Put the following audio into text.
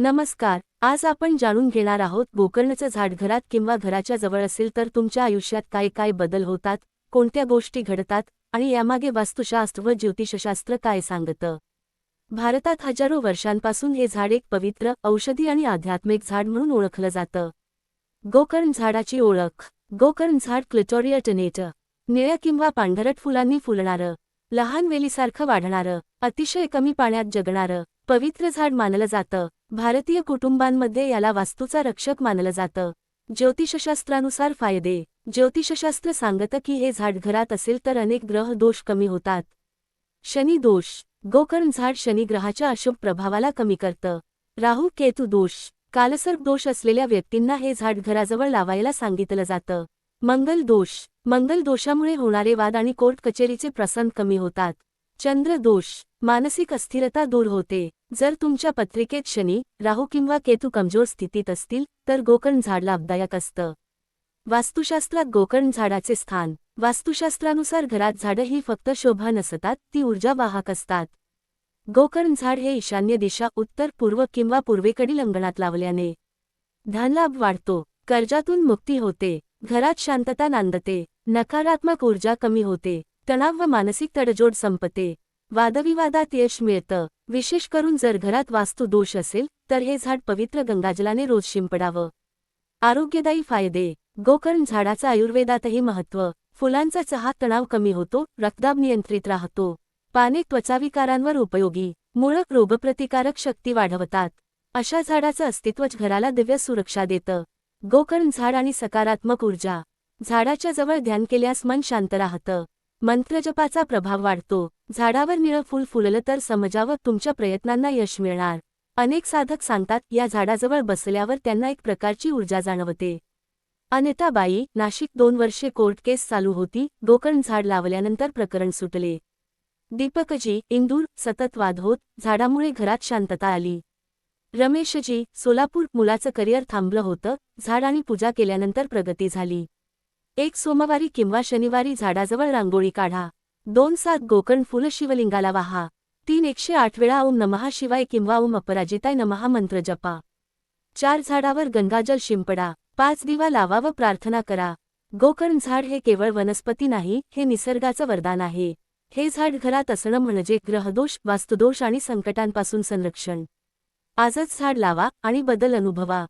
नमस्कार आज आपण जाणून घेणार आहोत गोकर्णचं झाड घरात किंवा घराच्या जवळ असेल तर तुमच्या आयुष्यात काय काय बदल होतात कोणत्या गोष्टी घडतात आणि यामागे वास्तुशास्त्र व ज्योतिषशास्त्र काय सांगतं. भारतात हजारो वर्षांपासून हे झाड एक पवित्र औषधी आणि आध्यात्मिक झाड म्हणून ओळखलं जातं. गोकर्ण झाडाची ओळख गोकर्ण झाड क्लिटोरिया टनेट निळ्या किंवा पांढरट फुलांनी फुलणारं लहान वेलीसारखं वाढणारं अतिशय कमी पाण्यात जगणारं पवित्र झाड मानलं जातं भारतीय कुटुंबांमध्ये याला वास्तूचा रक्षक मानलं जातं. ज्योतिषशास्त्रानुसार फायदे ज्योतिषशास्त्र सांगतं की हे झाड घरात असेल तर अनेक ग्रह दोष कमी होतात. शनी दोष गोकर्ण झाड शनिग्रहाच्या अशुभ प्रभावाला कमी करतं. राहू केतू दोष कालसर्प दोष असलेल्या व्यक्तींना हे झाड घराजवळ लावायला सांगितलं जातं. मंगल दोष मंगल दोषामुळे होणारे वाद आणि कोर्ट कचेरीचे प्रसंग कमी होतात. चंद्र दोष मानसिक अस्थिरता दूर होते. जर तुमच्या पत्रिकेत शनी राहू किंवा केतू कमजोर स्थितीत असतील तर गोकर्ण झाड लाभदायक असतं. वास्तुशास्त्रात गोकर्ण झाडाचे स्थान वास्तुशास्त्रानुसार घरात झाडं ही फक्त शोभा नसतात ती ऊर्जा वाहक असतात. गोकर्ण झाड हे ईशान्य दिशा उत्तर पूर्व किंवा पूर्वेकडील अंगणात लावल्याने धनलाभ वाढतो. कर्जातून मुक्ती होते. घरात शांतता नांदते. नकारात्मक ऊर्जा कमी होते. तणाव व मानसिक तडजोड संपते. वादविवादात यश मिळतं. विशेष करून जर घरात वास्तू दोष असेल तर हे झाड पवित्र गंगाजलाने रोज शिंपडावं. आरोग्यदायी फायदे. गोकर्ण झाडाचं आयुर्वेदातही महत्त्व. फुलांचा चहा तणाव कमी होतो रक्तदाब नियंत्रित राहतो. पाने त्वचाविकारांवर उपयोगी. मुळक रोगप्रतिकारक शक्ती वाढवतात. अशा झाडाचं अस्तित्वच घराला दिव्य सुरक्षा देतं. गोकर्ण झाड आणि सकारात्मक ऊर्जा. झाडाच्या जवळ ध्यान केल्यास मन शांत राहतं. मंत्रजपाचा प्रभाव वाढतो. झाडावर निळं फूल फुललं तर समजावं तुमच्या प्रयत्नांना यश मिळणार. अनेक साधक सांगतात या झाडाजवळ बसल्यावर त्यांना एक प्रकारची ऊर्जा जाणवते. अनिताबाई नाशिक दोन वर्षे कोर्ट केस चालू होती गोकर्ण झाड लावल्यानंतर प्रकरण सुटले. दीपकजी इंदूर सतत वाद होत झाडामुळे घरात शांतता आली. रमेशजी सोलापूर मुलाचं करिअर थांबलं होतं झाड आणि पूजा केल्यानंतर प्रगती झाली. एक सोमवारी किंवा शनिवारी झाडाजवळ रांगोळी काढा. दोन सात गोकर्ण फुल शिवलिंगाला वाहा. तीन एकशे आठ वेळा ओम नमहा शिवाय किंवा ओम अपराजिताय नमहा मंत्र जपा. चार झाडावर गंगाजल शिंपडा. पाच दिवा लावा व प्रार्थना करा. गोकर्ण झाड हे केवळ वनस्पती नाही हे निसर्गाचं वरदान आहे. हे झाड घरात असणं म्हणजे ग्रहदोष वास्तुदोष आणि संकटांपासून संरक्षण. आजच झाड लावा आणि बदल अनुभवा.